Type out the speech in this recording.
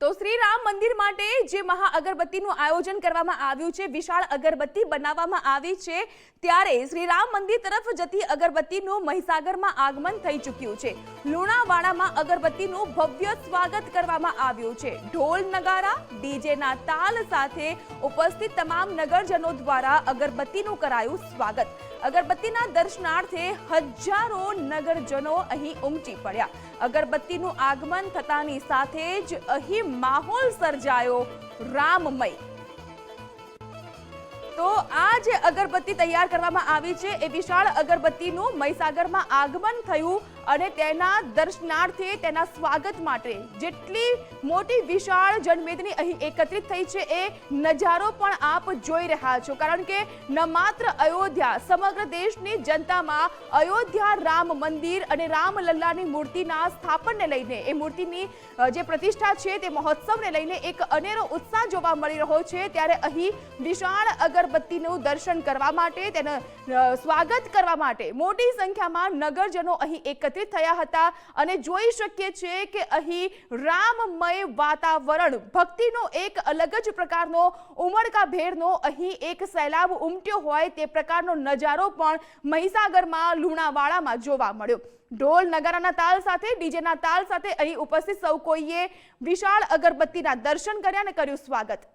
તો શ્રી રામ મંદિર માટે જે મહા અગરબત્તીનું આયોજન કરવામાં આવ્યું છે, વિશાળ અગરબત્તી બનાવવામાં આવી છે, ત્યારે શ્રી રામ મંદિર તરફ જતી અગરબત્તીનું મહીસાગરમાં આગમન થઈ ચૂક્યું છે. લુણાવાડામાં અગરબત્તીનું ભવ્ય સ્વાગત કરવામાં આવ્યું છે. ઢોલ નગારા, ડીજેના તાલ સાથે ઉપસ્થિત તમામ નગરજનો દ્વારા અગરબત્તીનું કરાયું સ્વાગત. અગરબત્તીના દર્શનાર્થે હજારો નગરજનો અહીં ઉમટી પડ્યા. અગરબત્તીનું આગમન થતાની સાથે જ અહીં માહોલ સર્જાયો રામમય. જે અગરબત્તી તૈયાર કરવામાં આવી છે. એ વિશાળ અગરબત્તીનું મહીસાગરમાં આગમન થયું અને તેના દર્શનાર્થે, તેના સ્વાગત માટે જેટલી મોટી વિશાળ જનમેદની અહીં એકત્રિત થઈ છે, એ નજારો પણ આપ જોઈ રહ્યા છો. કારણ કે ન માત્ર અયોધ્યા, સમગ્ર દેશની જનતામાં અયોધ્યા રામ મંદિર અને રામલલ્લાની મૂર્તિના સ્થાપનને લઈને, એ મૂર્તિની જે પ્રતિષ્ઠા છે, તે મહોત્સવને લઈને એક અનેરો ઉત્સાહ જોવા મળી રહ્યો છે. ત્યારે અહીં વિશાળ અગરબત્તીનું દર્શન કરવા માટે, તેનું સ્વાગત કરવા માટે મોટી સંખ્યામાં નગરજનો અહીં એકત્રિત થયા હતા અને જોઈ શકીએ છીએ કે અહીં રામમય વાતાવરણ, ભક્તિનો એક અલગ જ પ્રકારનો ઉમળકાભેરનો અહીં એક સૈલાબ ઉમટ્યો હોય તે પ્રકારનો નજારો પણ મહીસાગરમાં, લુણાવાડામાં જોવા મળ્યો. ઢોલ નગારાના તાલ સાથે, ડીજેના તાલ સાથે અહીં ઉપસ્થિત સૌ કોઈએ વિશાળ અગરબત્તીના દર્શન કર્યા અને કર્યું સ્વાગત.